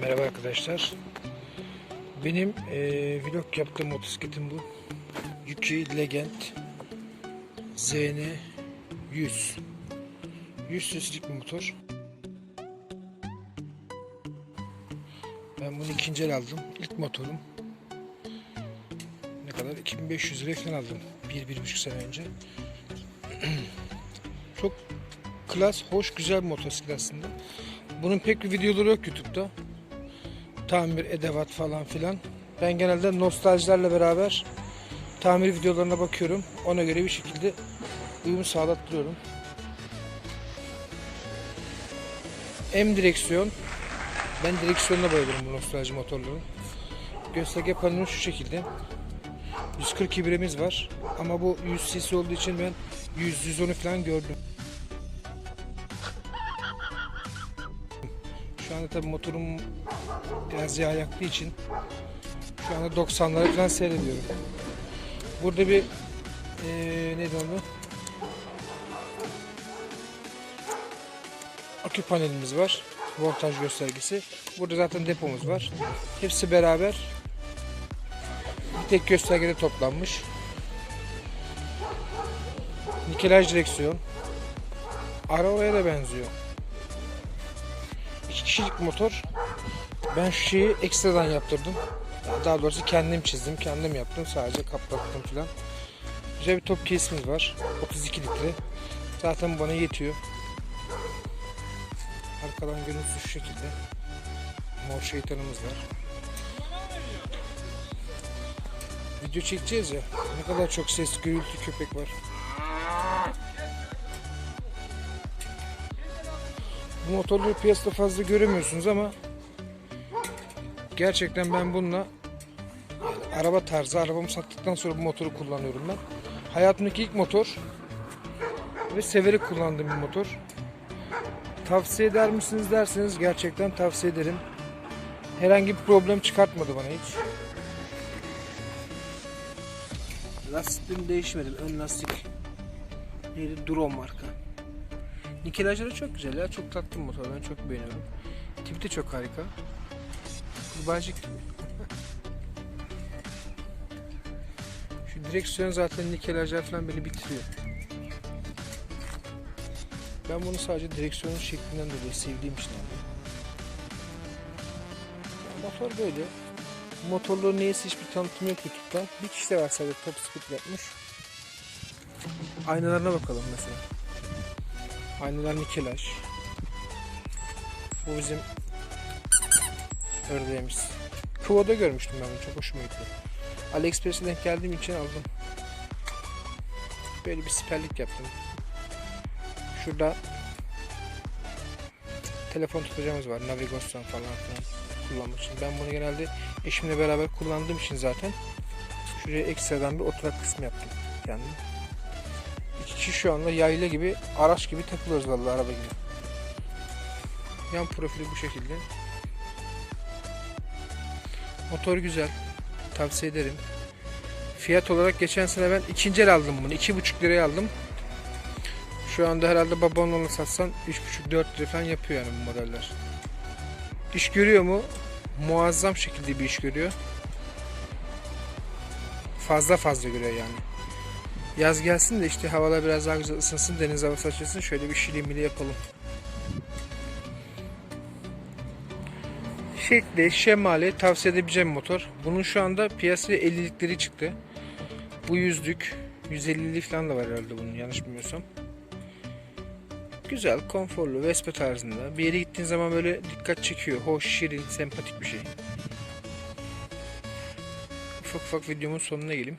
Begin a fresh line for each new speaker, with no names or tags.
Merhaba arkadaşlar. Benim eee vlog yaptığım motosikletim bu. Yuki Legend ZN 100. 100 cc'lik bir motor. Ben bunu ikinci el aldım. İlk motorum. Ne kadar? 2500 liraya aldım. 1-1,5 sene önce. Çok klas, hoş, güzel bir motosiklet aslında. Bunun pek bir videoları yok YouTube'da. Tamir, edevat falan filan. Ben genelde nostaljilerle beraber tamir videolarına bakıyorum. Ona göre bir şekilde uyum sağlattırıyorum. M direksiyon. Ben direksiyonuna bayılıyorum bu nostalji motorların. Gösterge paneli şu şekilde. 140 ibremiz var. Ama bu 100 cc olduğu için ben 100-110'u falan gördüm. Şu anda tabii motorum yağ yaktığı için şu anda 90'ları falan seyrediyorum. Burada bir eee neydi onu? Akü panelimiz var. Voltaj göstergesi. Burada zaten depomuz var. Hepsi beraber bir tek göstergede toplanmış. Nikelaj direksiyon. Arabaya da benziyor. İki kişilik motor. Ben şu şeyi ekstradan yaptırdım. Daha doğrusu kendim çizdim, kendim yaptım. Sadece kaplattım falan. Güzel bir top kesimiz var. 32 litre. Zaten bana yetiyor. Arkadan görüntüsü şu şekilde. Mor şeytanımız var. Video çekeceğiz ya. Ne kadar çok ses, gürültü, köpek var. Bu motorları piyasada fazla göremiyorsunuz ama gerçekten ben bununla araba tarzı arabamı sattıktan sonra bu motoru kullanıyorum ben. Hayatımdaki ilk motor ve severek kullandığım bir motor. Tavsiye eder misiniz derseniz gerçekten tavsiye ederim. Herhangi bir problem çıkartmadı bana hiç. Lastiklerim değişmedi. Ön lastik neydi? Duron marka. Nikelajları çok güzel ya. Çok tatlı motor. Ben çok beğeniyorum. Tipi de çok harika. Kurbağacık gibi. Şu direksiyon zaten nikelajlar falan beni bitiriyor. Ben bunu sadece direksiyonun şeklinden dolayı sevdiğim için aldım. Motor böyle. Motorların neyse hiçbir tanıtım yok YouTube'da. Bir kişi de var sadece top speed yapmış. Aynalarına bakalım mesela. Aynalar nikelaj. Bu bizim ördeğimiz. Kuvo'da görmüştüm ben bunu. Çok hoşuma gitti. AliExpress'e denk geldiğim için aldım. Böyle bir siperlik yaptım. Şurada telefon tutacağımız var. Navigasyon falan filan kullanmak için. Ben bunu genelde eşimle beraber kullandığım için zaten şuraya ekstradan bir oturak kısmı yaptım kendim. İki şu anda yayla gibi, araç gibi takılıyoruz vallahi araba gibi. Yan profili bu şekilde. Motor güzel. Tavsiye ederim. Fiyat olarak geçen sene ben ikinci el aldım bunu. 2,5 liraya aldım. Şu anda herhalde babamla satsan 3,5-4 lira falan yapıyor yani bu modeller. İş görüyor mu? Muazzam şekilde bir iş görüyor. Fazla fazla görüyor yani. Yaz gelsin de işte havalar biraz daha güzel ısınsın, deniz havası açılsın. Şöyle bir şili mili yapalım. Şekli, şemali tavsiye edebileceğim motor. Bunun şu anda piyasaya 50'likleri çıktı. Bu yüzlük, 150'li falan da var herhalde bunun yanlış bilmiyorsam. Güzel, konforlu, Vespa tarzında. Bir yere gittiğin zaman böyle dikkat çekiyor. Hoş, şirin, sempatik bir şey. Ufak ufak videomun sonuna geleyim.